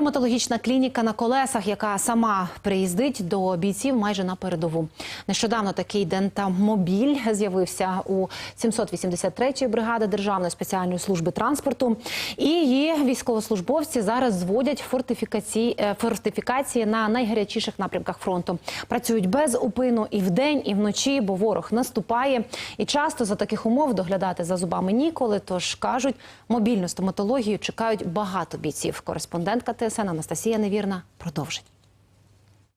Стоматологічна клініка на колесах, яка сама приїздить до бійців майже на передову. Нещодавно такий дентамобіль з'явився у 783-ї бригади Державної спеціальної служби транспорту. І її військовослужбовці зараз зводять фортифікації, е, фортифікації на найгарячіших напрямках фронту. Працюють без упину і вдень, і вночі, бо ворог наступає. І часто за таких умов доглядати за зубами ніколи. Тож кажуть, мобільну стоматологію чекають багато бійців. Кореспондентка ТСН Анастасія Невірна продовжить.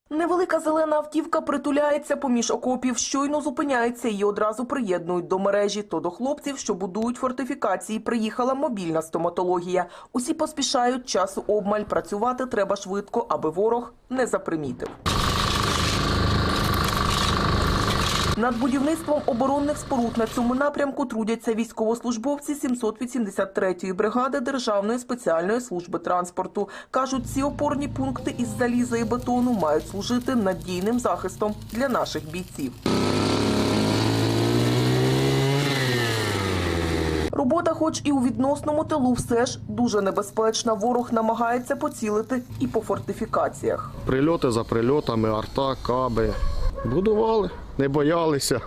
Невелика зелена автівка притуляється поміж окопів, щойно зупиняється і одразу приєднують до мережі. То до хлопців, що будують фортифікації, приїхала мобільна стоматологія. Усі поспішають, часу обмаль, працювати треба швидко, аби ворог не запримітив. Над будівництвом оборонних споруд на цьому напрямку трудяться військовослужбовці 783-ї бригади Державної спеціальної служби транспорту. Кажуть, ці опорні пункти із заліза і бетону мають служити надійним захистом для наших бійців. Робота, хоч і у відносному тилу, все ж дуже небезпечна. Ворог намагається поцілити і по фортифікаціях. Прильоти за прильотами, арта, каби. Будували, не боялися.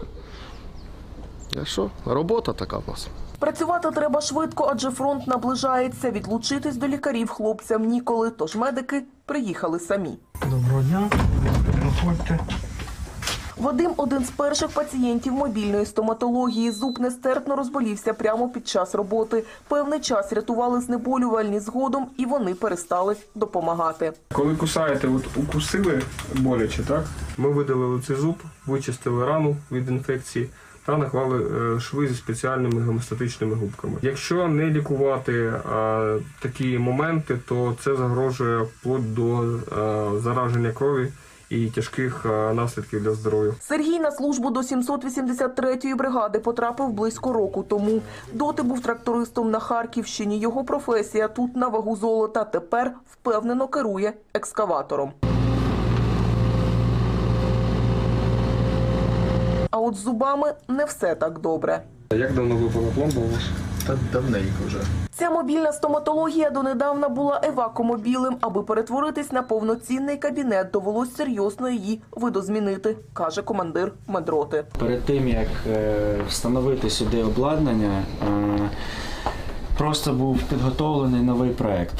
А що? Робота така в нас. Працювати треба швидко, адже фронт наближається. Відлучитись до лікарів хлопцям ніколи, тож медики приїхали самі. Доброго дня. Проходьте. Вадим один з перших пацієнтів мобільної стоматології. Зуб нестерпно розболівся прямо під час роботи. Певний час рятували знеболювальні згодом, і вони перестали допомагати. Коли кусаєте, от укусили боляче, так? Ми видалили цей зуб, вичистили рану від інфекції та наклали е, шви зі спеціальними гемостатичними губками. Якщо не лікувати е, такі моменти, то це загрожує вплоть до е, зараження крові і тяжких е, наслідків для здоров'я. Сергій на службу до 783-ї бригади потрапив близько року тому. Доти був трактористом на Харківщині. Його професія тут на вагу золота. Тепер впевнено керує екскаватором. А от з зубами не все так добре. Як давно випала пломба у вас? Та давненько вже. Ця мобільна стоматологія донедавна була евакомобілем. Аби перетворитись на повноцінний кабінет, довелось серйозно її видозмінити, каже командир медроти. Перед тим як е, встановити сюди обладнання, е, просто був підготовлений новий проект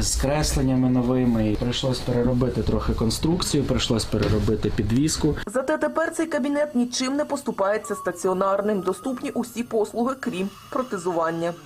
з кресленнями новими. Прийшлось переробити трохи конструкцію, прийшлось переробити підвіску. Зате тепер цей кабінет нічим не поступається стаціонарним. Доступні усі послуги, крім протезування.